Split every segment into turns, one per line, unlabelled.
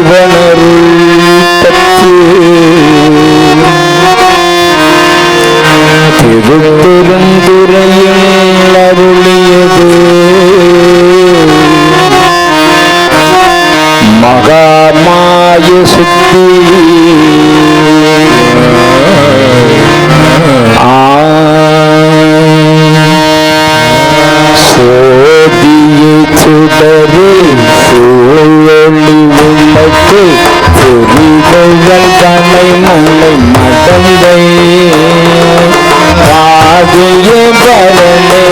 இறைவனருள் தலை கலை மலை மடந்தை பாதிய பரணே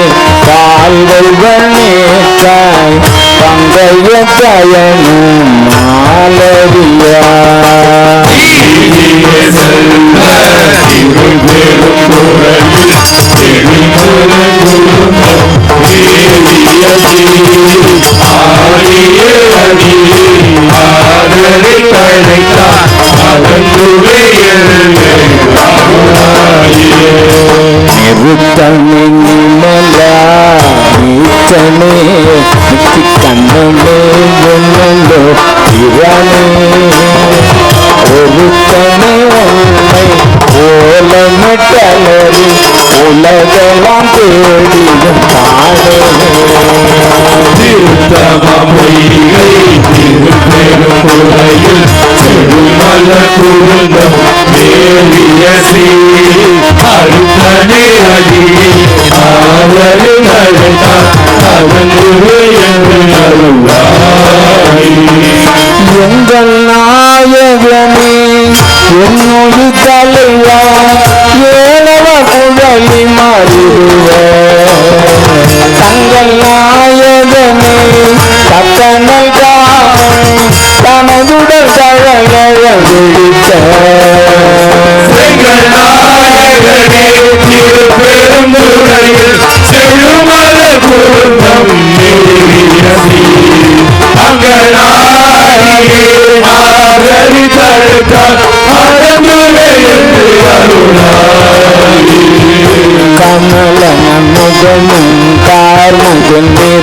கால்கள் வண்ணேற்றாய் பங்கைய தயனும் மாலரியா நிறுத்தமே நிமலா நீச்சனே நித்தி கண்ணனே என்னோ திறனே ஒருத்தனே உண்மை ஓலமிட்டலரி உலகெல்லாம் தேடியும் Hallelujah, Hallelujah.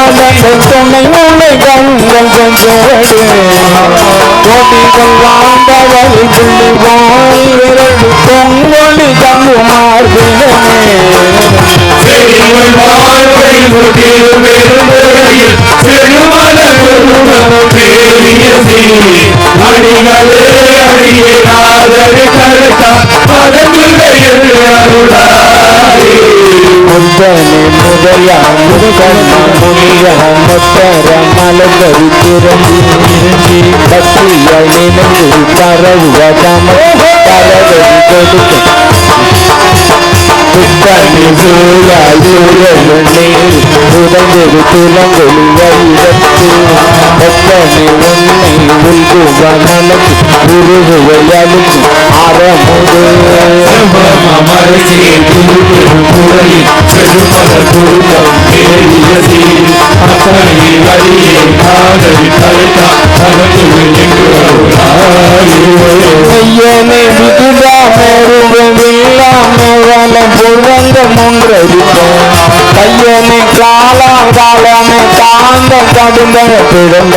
குழல் மதந்த துணை முனை கண்கள் கொஞ்சோடு கோடிகள் வாழ்ந்தவள் புள்ளி போல் பொங்கொழி தங்குமார்பினே முத்தனே முதலா முத்தன முனியா முத்தர மலகரி திரண்டி பக்தியாய் நினைந்து பரவுவ தம பரவடி கொடுக்க புத்தனி சூழாய் சூழல் நீர் புதஞ்செரு துலங்கொழி வழிதத்து உன்னை உள்குவ மனக்கு உருகுவையலுக்கு ஐயனை விடுதாமருவில்லாமவன புழங்க முன்றடிப்போம் கையனை காலாம் காலனை கடுந்த பிறந்த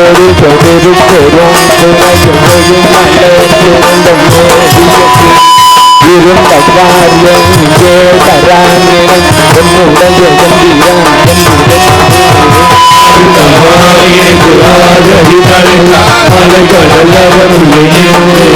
ஒரு பொரு சொதிரு பெரும் துணையும் மலர்ந்திருந்த இருந்த காரியம் இங்கே என்னுடைய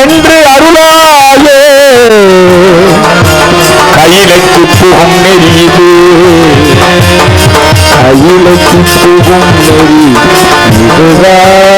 என்று அருளாயே கையிலைக்கு புகும் நெறியுது கையிலைக்கு புகும் நெறி. இதுதான்